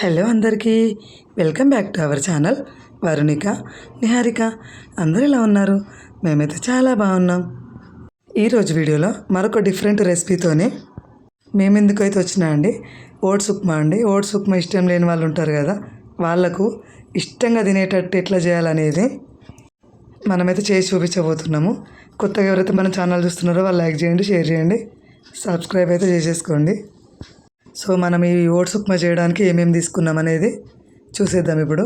Hello అందరికీ welcome back to our channel Varunika Niharika. అందరూ ఎలా ఉన్నారు? మేమైతే చాలా బాగున్నాం. ఈరోజు వీడియోలో మరొక డిఫరెంట్ రెసిపీతోనే మేము ఎందుకు అయితే వచ్చినా అండి ఓట్స్ ఉప్మా అండి. ఓట్స్ ఉప్మా ఇష్టం లేని వాళ్ళు ఉంటారు కదా వాళ్ళకు ఇష్టంగా తినేటట్టు ఎట్లా చేయాలనేది మనమైతే చేసి చూపించబోతున్నాము. కొత్తగా ఎవరైతే మన ఛానల్ చూస్తున్నారో వాళ్ళు లైక్ చేయండి షేర్ చేయండి సబ్స్క్రైబ్ అయితే చేసేసుకోండి. సో మనం ఈ ఓట్స్ ఉప్మా చేయడానికి ఏమేమి తీసుకున్నాం అనేది చూసేద్దాం ఇప్పుడు.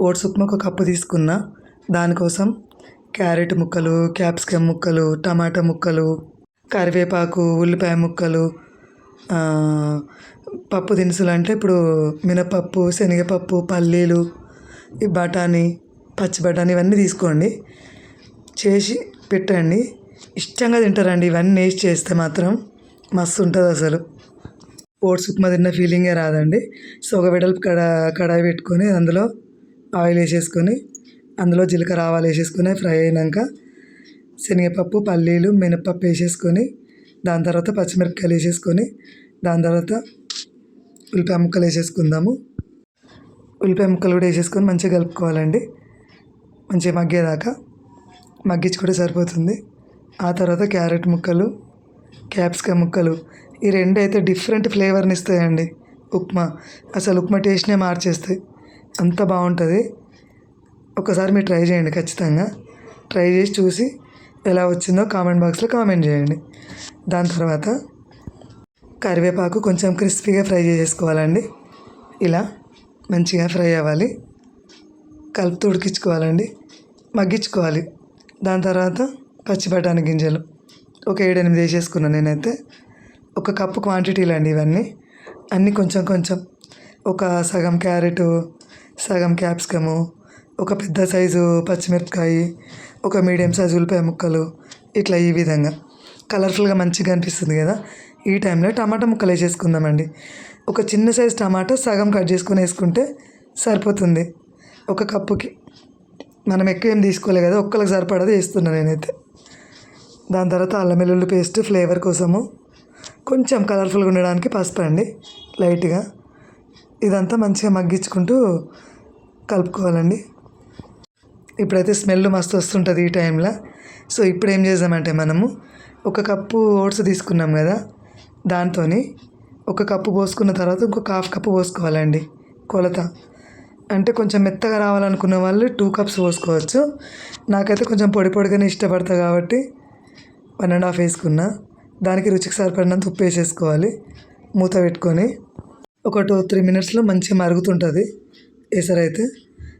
ఓట్స్ ఉప్మా ఒక కప్పు తీసుకున్నా దానికోసం క్యారెట్ ముక్కలు క్యాప్సికమ్ ముక్కలు టమాటా ముక్కలు కరివేపాకు ఉల్లిపాయ ముక్కలు పప్పు దినుసులు అంటే ఇప్పుడు మినపప్పు శనగపప్పు పల్లీలు ఈ బఠానీ పచ్చి బఠానీ ఇవన్నీ తీసుకోండి. చేసి పెట్టండి. ఇష్టంగా తింటారండి. ఇవన్నీ వేసి చేస్తే మాత్రం మస్తు ఉంటుంది అసలు ఓట్స్ ఉప్మా తిన్న ఫీలింగే రాదండి. సో ఒక వెడల్పు కడా కడాయి పెట్టుకొని అందులో ఆయిల్ వేసేసుకొని అందులో జీలకర్ర ఆవాలు వేసేసుకొని ఫ్రై అయినాక శనగపప్పు పల్లీలు మినపప్పు వేసేసుకొని దాని తర్వాత పచ్చిమిరపకాయలు వేసేసుకొని దాని తర్వాత ఉల్లిపాయ ముక్కలు వేసేసుకుందాము. ఉల్లిపాయ ముక్కలు కూడా వేసేసుకొని మంచిగా కలుపుకోవాలండి. మంచిగా మగ్గేదాకా మగ్గించుకుంటే సరిపోతుంది. ఆ తర్వాత క్యారెట్ ముక్కలు క్యాప్సికమ్ ముక్కలు ఈ రెండు అయితే డిఫరెంట్ ఫ్లేవర్ని ఇస్తాయండి. ఉప్మా. అసలు ఉప్మా టేస్ట్నే మార్చేస్తాయి అంత బాగుంటుంది. ఒకసారి మీరు ట్రై చేయండి ఖచ్చితంగా. ట్రై చేసి చూసి ఎలా వచ్చిందో కామెంట్ బాక్స్లో కామెంట్ చేయండి. దాని తర్వాత కరివేపాకు కొంచెం క్రిస్పీగా ఫ్రై చేసేసుకోవాలండి. ఇలా మంచిగా ఫ్రై అవ్వాలి. కలుపుతూ ఉడికించుకోవాలండి మగ్గించుకోవాలి. దాని తర్వాత పచ్చి బఠానీ గింజలు. ఒక ఏడెనిమిది వేసేసుకున్నాను నేనైతే. ఒక కప్పు క్వాంటిటీలు అండి ఇవన్నీ. అన్నీ కొంచెం కొంచెం. ఒక సగం క్యారెట్ సగం క్యాప్సికము ఒక పెద్ద సైజు పచ్చిమిరపకాయ ఒక మీడియం సైజు ఉల్లిపాయ ముక్కలు ఇట్లా ఈ విధంగా. కలర్ఫుల్గా మంచిగా అనిపిస్తుంది కదా. ఈ టైంలో టమాటా ముక్కలు వేసేసుకుందామండి. ఒక చిన్న సైజు టమాటా సగం కట్ చేసుకొని వేసుకుంటే సరిపోతుంది. ఒక కప్పుకి. మనం ఎక్కువ ఏం తీసుకోలే కదా ఒక్కరికి సరిపడదు వేస్తున్నాను నేనైతే. దాని తర్వాత అల్లం వెల్లుల్లి పేస్ట్ ఫ్లేవర్ కోసము కొంచెం కలర్ఫుల్గా ఉండడానికి పసుపు అండి లైట్గా. ఇదంతా మంచిగా మగ్గించుకుంటూ కలుపుకోవాలండి. ఇప్పుడైతే స్మెల్ మస్తు వస్తుంటుంది ఈ టైంలో. సో ఇప్పుడు ఏం చేద్దామంటే మనము ఒక కప్పు ఓట్స్ తీసుకున్నాం కదా దాంతో ఒక కప్పు పోసుకున్న తర్వాత ఇంకొక హాఫ్ కప్పు పోసుకోవాలండి కొలత. అంటే కొంచెం మెత్తగా రావాలనుకున్న వాళ్ళు టూ కప్స్ పోసుకోవచ్చు. నాకైతే కొంచెం పొడి పొడిగానే ఇష్టపడతా కాబట్టి వన్ అండ్ హాఫ్ వేసుకున్నా. దానికి రుచికి సరిపడినంత ఉప్పు వేసేసుకోవాలి. మూత పెట్టుకొని ఒక టూ త్రీ మినిట్స్లో మంచిగా మరుగుతుంటుంది. ఎసరైతే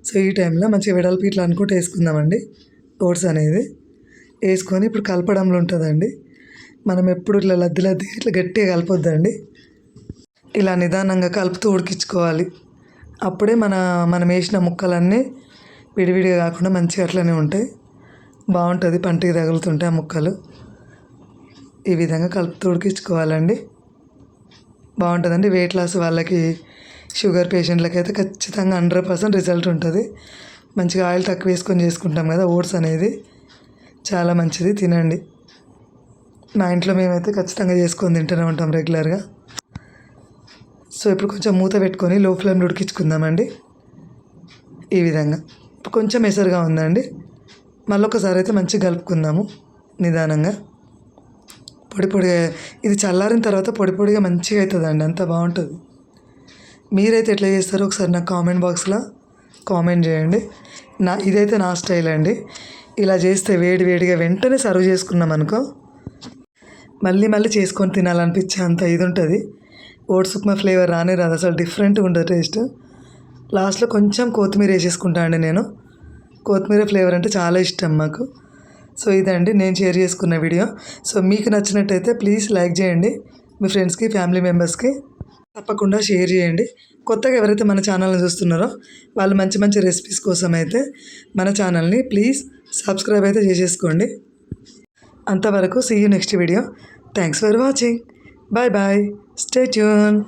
సో ఈ టైంలో మంచిగా వెడల్పు ఇట్లా అనుకుంటూ వేసుకుందామండి. ఓట్స్ అనేది. వేసుకొని ఇప్పుడు కలపడంలో ఉంటుందండి. మనం ఎప్పుడు ఇట్లా లద్ది లద్ది ఇట్లా గట్టిగా కలపొద్దండి. ఇలా నిదానంగా కలుపుతూ ఉడికించుకోవాలి. అప్పుడే మన మనం వేసిన ముక్కలన్నీ విడివిడిగా కాకుండా మంచిగా అట్లనే ఉంటాయి. బాగుంటుంది. పంటికి తగులుతుంటాయి ఆ ముక్కలు. ఈ విధంగా కలుపుతూ ఉడికించుకోవాలండి బాగుంటుందండి. వెయిట్ లాస్ వాళ్ళకి షుగర్ పేషెంట్లకి అయితే ఖచ్చితంగా హండ్రెడ్ పర్సెంట్ రిజల్ట్ ఉంటుంది. మంచిగా ఆయిల్ తక్కువ వేసుకొని చేసుకుంటాం కదా ఓట్స్ అనేది. చాలా మంచిది తినండి. మా ఇంట్లో మేమైతే ఖచ్చితంగా చేసుకొని తింటూనే ఉంటాం రెగ్యులర్గా సో ఇప్పుడు కొంచెం మూత పెట్టుకొని లో ఫ్లేమ్ ఉడికించుకుందామండి. ఈ విధంగా. కొంచెం ఎసరుగా ఉందండి. మళ్ళీ ఒకసారి అయితే మంచిగా కలుపుకుందాము నిదానంగా. పొడి పొడిగా ఇది చల్లారిన తర్వాత పొడి పొడిగా మంచిగా అవుతుందండి అంత బాగుంటుంది. మీరైతే ఎట్లా చేస్తారో ఒకసారి నాకు కామెంట్ బాక్స్లో కామెంట్ చేయండి. నా ఇదైతే నా స్టైల్ అండి. ఇలా చేస్తే వేడి వేడిగా వెంటనే సర్వ్ చేసుకున్నాం అనుకో మళ్ళీ మళ్ళీ చేసుకొని తినాలనిపించే అంత ఇది ఉంటుంది. ఓట్స్ ఉప్మా ఫ్లేవర్ రానే రాదు అసలు డిఫరెంట్గా ఉంటుంది టేస్ట్. లాస్ట్లో కొంచెం కొత్తిమీర వేసేసుకుంటా అండి నేను. కొత్తిమీర ఫ్లేవర్ అంటే చాలా ఇష్టం మాకు. సో ఇదండి నేను షేర్ చేసుకున్న వీడియో. సో మీకు నచ్చినట్టయితే ప్లీజ్ లైక్ చేయండి. మీ ఫ్రెండ్స్కి ఫ్యామిలీ మెంబర్స్కి తప్పకుండా షేర్ చేయండి. కొత్తగా ఎవరైతే మన ఛానల్ని చూస్తున్నారో వాళ్ళు మంచి మంచి రెసిపీస్ కోసం అయితే మన ఛానల్ని ప్లీజ్ సబ్స్క్రైబ్ అయితే చేసేసుకోండి. అంతవరకు see you next video. Thanks for watching. Bye bye. Stay tune.